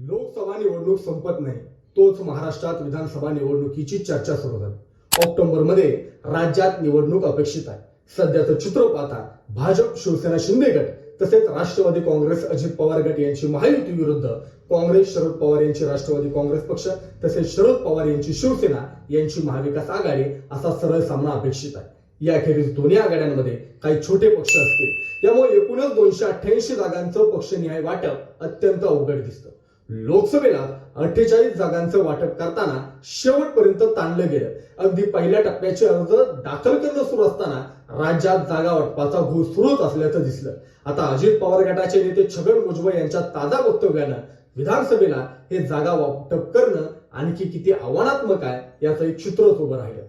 लोकसभा निवडणूक संपत नाही तोच महाराष्ट्रात विधानसभा निवडणुकीची चर्चा सुरू झाली. ऑक्टोबरमध्ये राज्यात निवडणूक अपेक्षित आहे. सध्याचं चित्र पाहता भाजप शिवसेना शिंदे गट तसेच राष्ट्रवादी काँग्रेस अजित पवार गट यांची महायुती विरुद्ध काँग्रेस शरद पवार यांची राष्ट्रवादी काँग्रेस पक्ष तसेच शरद पवार यांची शिवसेना यांची महाविकास आघाडी असा सरळ सामना अपेक्षित आहे. याखेरीज दोन्ही आघाड्यांमध्ये काही छोटे पक्ष असतील. त्यामुळे एकूणच दोनशे अठ्ठ्याऐंशी जागांचं पक्षनिहाय वाटप अत्यंत अवघड दिसतं. लोकसभेला अठ्ठेचाळीस जागांचं वाटप करताना शेवटपर्यंत ताणलं गेलं. अगदी पहिल्या टप्प्याचे अर्ज दाखल करणं सुरू असताना राज्यात जागा वाटपाचा घोळ सुरूच असल्याचं दिसलं. आता अजित पवार गटाचे नेते छगन भुजबळ यांच्या ताजा वक्तव्यानं विधानसभेला हे जागा वाटप करणं आणखी किती आव्हानात्मक आहे याचं एक चित्रच उभं राहिलं.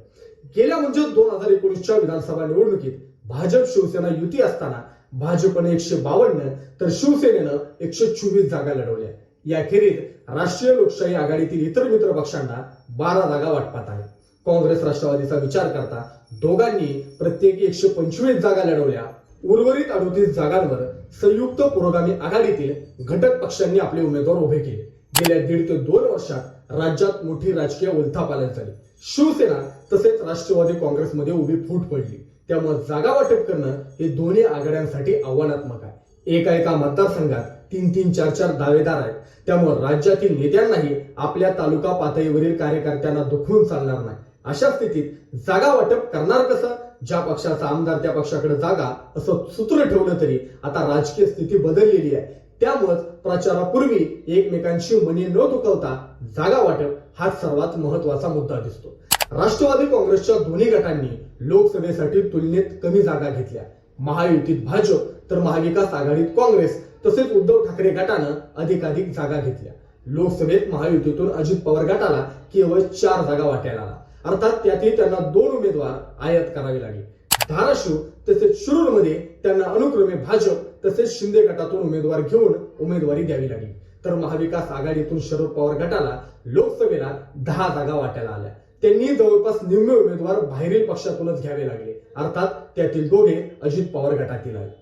गेल्या म्हणजे दोन हजार एकोणीसच्या विधानसभा निवडणुकीत भाजप शिवसेना युती असताना भाजपने एकशे बावन्न तर शिवसेनेनं एकशे चोवीस जागा लढवल्या. याखेरीज राष्ट्रीय लोकशाही आघाडीतील इतर मित्र पक्षांना बारा जागा वाटपात आहे काँग्रेस राष्ट्रवादीचा विचार करता दोघांनी प्रत्येकी एकशे पंचवीस जागा लढवल्या. उर्वरित अडोतीस जागांवर संयुक्त पुरोगामी आघाडीतील घटक पक्षांनी आपले उमेदवार उभे केले. गेल्या दीड ते दोन वर्षात राज्यात मोठी राजकीय उलथापालन झाली. शिवसेना तसेच राष्ट्रवादी काँग्रेसमध्ये उभी फूट पडली. त्यामुळे जागा वाटप करणं हे दोन्ही आघाड्यांसाठी आव्हानात्मक आहे. एका एका मतदारसंघात तीन तीन चार चार दावेदार आहेत. त्यामुळे राज्यातील नेत्यांनाही आपल्या तालुका पातळीवरील कार्यकर्त्यांना दुखवून चालणार नाही. अशा स्थितीत जागा वाटप करणार कसं? ज्या पक्षाचा आमदार त्या पक्षाकडे जागा असं सूत्र ठेवलं तरी आता राजकीय स्थिती बदललेली आहे. त्यामुळेच प्रचारापूर्वी एकमेकांशी मनी न दुखवता जागा वाटप हा सर्वात महत्त्वाचा मुद्दा दिसतो. राष्ट्रवादी काँग्रेसच्या दोन्ही गटांनी लोकसभेसाठी तुलनेत कमी जागा घेतल्या. महायुतीत भाजप तर महाविकास आघाडीत काँग्रेस. तसेच उद्धव ठाकरे गटानं अधिकाधिक जागा घेतल्या. लोकसभेत महायुतीतून अजित पवार गटाला केवळ चार जागा वाटायला आला अर्थात त्यातील त्यांना दोन उमेदवार आयात करावे लागले. धाराशिव तसेच शिरूरमध्ये त्यांना अनुक्रमे भाजप तसेच शिंदे गटातून उमेदवार घेऊन उमेदवारी द्यावी लागली. तर महाविकास आघाडीतून शरद पवार गटाला लोकसभेला दहा जागा वाटायला आल्या. त्यांनी जवळपास निम्मे उमेदवार बाहेरील पक्षातूनच घ्यावे लागले. अर्थात त्यातील दोघे अजित पवार गटातील आले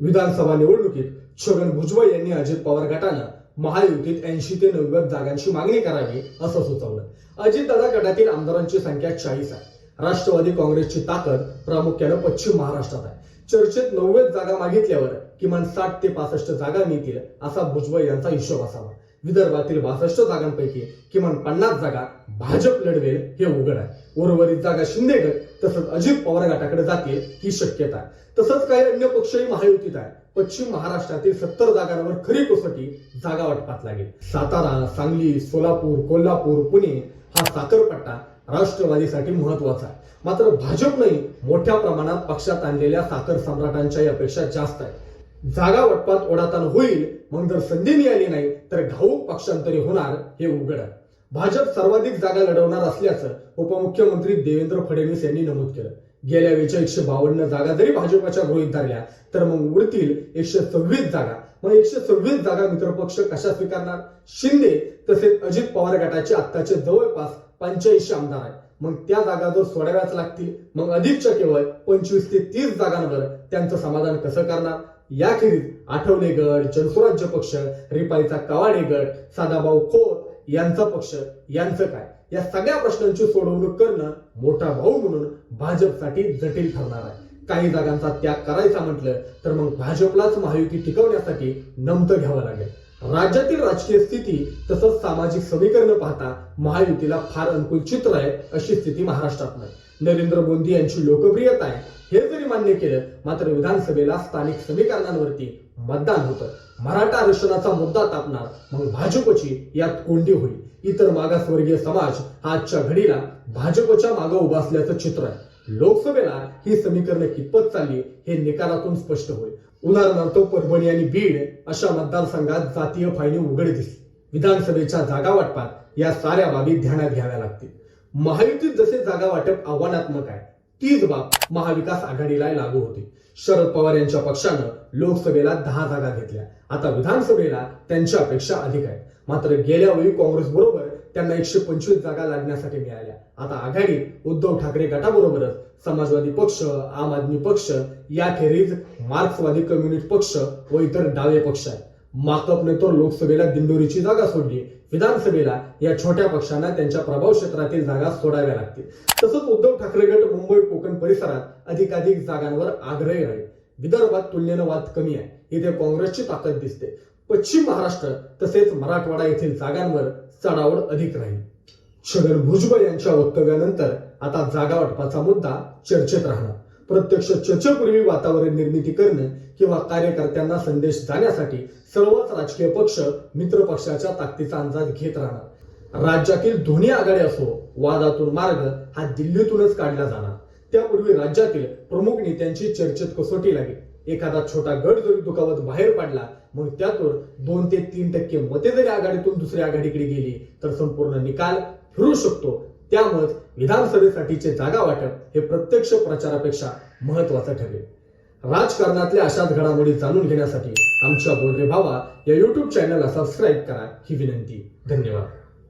विधानसभा निवडणुकीत छगन भुजबळ यांनी अजित पवार गटानं महायुतीत ऐंशी ते नव्वद जागांची मागणी करावी असं सुचवलं. अजितदादा गटातील आमदारांची संख्या चाळीस आहे. राष्ट्रवादी काँग्रेसची ताकद प्रामुख्यानं पश्चिम महाराष्ट्रात आहे. चर्चेत नव्वद जागा मागितल्यावर किमान साठ ते पासष्ट जागा मिळतील असा भुजबळ यांचा हिशोब असावा. विदर्भातील बासष्ट जागांपैकी किमान पन्नास जागा भाजप लढवेल हे उघड आहे. उर्वरित जागा शिंदे गट तसंच अजित पवार गटाकडे जातील ही शक्यता आहे. तसंच काही अन्य पक्षही महायुतीत आहे पश्चिम महाराष्ट्रातील सत्तर जागांवर खरी कसोटी जागा वाटपात लागेल. सातारा सांगली सोलापूर कोल्हापूर पुणे हा साखरपट्टा राष्ट्रवादीसाठी महत्त्वाचा आहे. मात्र भाजपनंही मोठ्या प्रमाणात पक्षात आणलेल्या साखर सम्राटांच्या अपेक्षा जास्त आहे. जागा वाटपात ओढाताण होईल मग जर संधी मिळाली नाही तर घाऊक पक्षांतरी होणार हे उघड. आहे भाजप सर्वाधिक जागा लढवणार असल्याचं उपमुख्यमंत्री देवेंद्र फडणवीस यांनी नमूद केलं. गेल्या वेळच्या एकशे बावन्न जागा जरी भाजपच्या गृहित धरल्या तर मग उरतील एकशे सव्वीस जागा. मग एकशे सव्वीस जागा मित्रपक्ष कशा स्वीकारणार? शिंदे तसेच अजित पवार गटाचे आत्ताचे जवळपास पंच्याऐंशी आमदार आहेत. मग त्या जागा जर सोडाव्याच लागतील मग अधिकच्या केवळ पंचवीस ते तीस जागांवर त्यांचं समाधान कसं करणार? याखेरीज आठवले गट जनसुराज्य पक्ष रिपाईचा कवाडे गट सदाभाऊ खोत यांचा पक्ष यांचं काय? या सगळ्या प्रश्नांची सोडवणूक करणं मोठा भाऊ म्हणून भाजपसाठी जटिल ठरणार आहे. काही जागांचा त्याग करायचा म्हटलं तर मग भाजपलाच महायुती टिकवण्यासाठी नमतं घ्यावं लागेल. राज्यातील राजकीय स्थिती तसंच सामाजिक समीकरण पाहता महायुतीला फार अनुकूल चित्र आहे अशी स्थिती महाराष्ट्रात नाही. नरेंद्र मोदी यांची लोकप्रियता आहे. हे जरी मान्य केलं मात्र विधानसभेला स्थानिक समीकरणांवरती मतदान होतं. मराठा आरक्षणाचा मुद्दा तापणार मग भाजपची यात कोंडी होईल. इतर मागासवर्गीय समाज हा आजच्या घडीला भाजपच्या मागे उभा असल्याचं चित्र आहे. लोकसभेला ही समीकरणं कितपत चालली हे निकालातून स्पष्ट होईल. उदाहरणार्थ परभणी आणि बीड अशा मतदारसंघात जातीय फायनी उघड दिसली. विधानसभेच्या जागा वाटपात या साऱ्या बाबी ध्यानात घ्याव्या लागतील. महायुतीत जसे जागा वाटप आव्हानात्मक आहे तीच बाब महाविकास आघाडीला लागू होती. शरद पवार यांच्या पक्षानं लोकसभेला दहा जागा घेतल्या. आता विधानसभेला त्यांच्या अपेक्षा अधिक आहेत. मात्र गेल्या वेळी काँग्रेस बरोबर त्यांना एकशे पंचवीस जागा लढण्यासाठी मिळाल्या. आता आघाडीत उद्धव ठाकरे गटाबरोबरच समाजवादी पक्ष आम आदमी पक्ष याखेरीज मार्क्सवादी कम्युनिस्ट पक्ष व इतर डावे पक्ष आहेत. माकपने तर लोकसभेला दिंडोरीची जागा सोडली. विधानसभेला या छोट्या पक्षांना त्यांच्या प्रभाव क्षेत्रातील जागा सोडाव्या लागतील. तसंच उद्धव ठाकरे गट मुंबई कोकण परिसरात अधिकाधिक जागांवर आग्रही राहील विदर्भात तुलनेनं वाद कमी आहे. इथे काँग्रेसची ताकद दिसते. पश्चिम महाराष्ट्र तसेच मराठवाडा येथील जागांवर चढावड अधिक राहील. छगन भुजबळ यांच्या वक्तव्यानंतर आता जागा वाटपाचा मुद्दा चर्चेत राहणार. प्रत्यक्ष चर्चेपूर्वी वातावरण निर्मिती करणे किंवा कार्यकर्त्यांना संदेश जाण्यासाठी सर्वच राजकीय पक्ष मित्र पक्षाच्या ताकदीचा अंदाज घेत राहणार. राज्यातील दोन्ही आघाडी असो वादातून मार्ग हा दिल्लीतूनच काढला जाणार. त्यापूर्वी राज्यातील प्रमुख नेत्यांची चर्चेत कसोटी लागेल. एखादा छोटा गट जरी दुखावत बाहेर पडला मग त्यातून दोन ते तीन टक्के मते जरी आघाडीतून दुसऱ्या आघाडीकडे गेली तर संपूर्ण निकाल फिरू शकतो त्यामुळे विधानसभेसाठीचे जागा वाटप हे प्रत्यक्ष प्रचारापेक्षा महत्वाचं ठरेल. राजकारणातल्या अशाच घडामोडी जाणून घेण्यासाठी आमच्या बोलरे भावा या युट्यूब चॅनलला सबस्क्राईब करा ही विनंती. धन्यवाद.